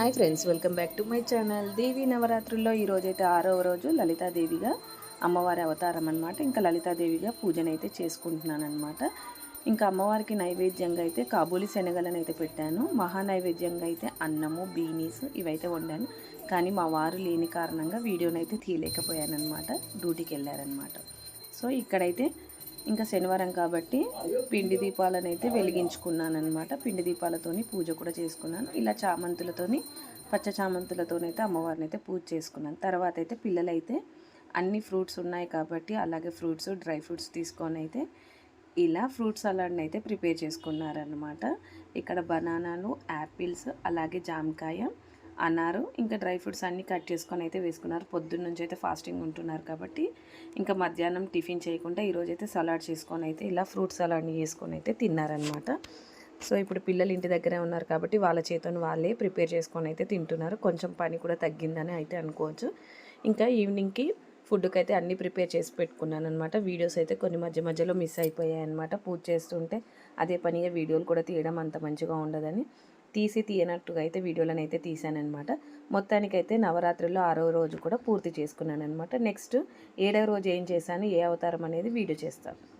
Hi friends welcome back to my channel. Devi నవరాత్రుల్లో ఈరోజైతే ఆరవ రోజు లలితాదేవిగా అమ్మవారి అవతారం అనమాట ఇంకా లలితాదేవిగా పూజనైతే చేసుకుంటున్నాను అనమాట ఇంకా అమ్మవారికి నైవేద్యంగా అయితే కాబూలి శనగలను అయితే పెట్టాను. మహా నైవేద్యంగా అయితే అన్నము బీనీస్ ఇవైతే వండాను. కానీ మా వారు లేని కారణంగా వీడియోనైతే తీయలేకపోయాను అనమాట డ్యూటీకి వెళ్ళారనమాట సో ఇక్కడైతే ఇంకా శనివారం కాబట్టి పిండి దీపాలను అయితే వెలిగించుకున్నాను అనమాట పిండి దీపాలతోని పూజ కూడా చేసుకున్నాను. ఇలా చామంతులతోని పచ్చ చామంతులతోనైతే అమ్మవారిని అయితే పూజ చేసుకున్నాను. తర్వాత అయితే పిల్లలైతే అన్ని ఫ్రూట్స్ ఉన్నాయి కాబట్టి అలాగే ఫ్రూట్స్ డ్రై ఫ్రూట్స్ తీసుకొని అయితే ఇలా ఫ్రూట్ సలాడ్ని అయితే ప్రిపేర్ చేసుకున్నారనమాట ఇక్కడ బనానాలు యాపిల్స్ అలాగే జామకాయ అన్నారు. ఇంకా డ్రై ఫ్రూట్స్ అన్నీ కట్ చేసుకొని అయితే వేసుకున్నారు. పొద్దున్న నుంచి అయితే ఫాస్టింగ్ ఉంటున్నారు కాబట్టి ఇంకా మధ్యాహ్నం టిఫిన్ చేయకుండా ఈరోజు అయితే సలాడ్ చేసుకొని అయితే ఇలా ఫ్రూట్ సలాడ్ని చేసుకొని అయితే తిన్నారనమాట సో ఇప్పుడు పిల్లలు ఇంటి దగ్గరే ఉన్నారు కాబట్టి వాళ్ళ చేతను వాళ్ళే ప్రిపేర్ చేసుకొని అయితే తింటున్నారు. కొంచెం పని కూడా తగ్గిందని అయితే అనుకోవచ్చు. ఇంకా ఈవినింగ్కి ఫుడ్కి అయితే అన్నీ ప్రిపేర్ చేసి పెట్టుకున్నాను అనమాట వీడియోస్ అయితే కొన్ని మధ్య మధ్యలో మిస్ అయిపోయాయి అనమాట పూజ చేస్తుంటే అదే పనిగా వీడియోలు కూడా తీయడం అంత మంచిగా ఉండదని. తీసి తీయనట్టుగా అయితే వీడియోలను అయితే తీసానమాట మొత్తానికైతే నవరాత్రిలో ఆరో రోజు కూడా పూర్తి చేసుకున్నాను అనమాట నెక్స్ట్ ఏడవ రోజు ఏం చేశాను ఏ అవతారం అనేది వీడియో చేస్తాను.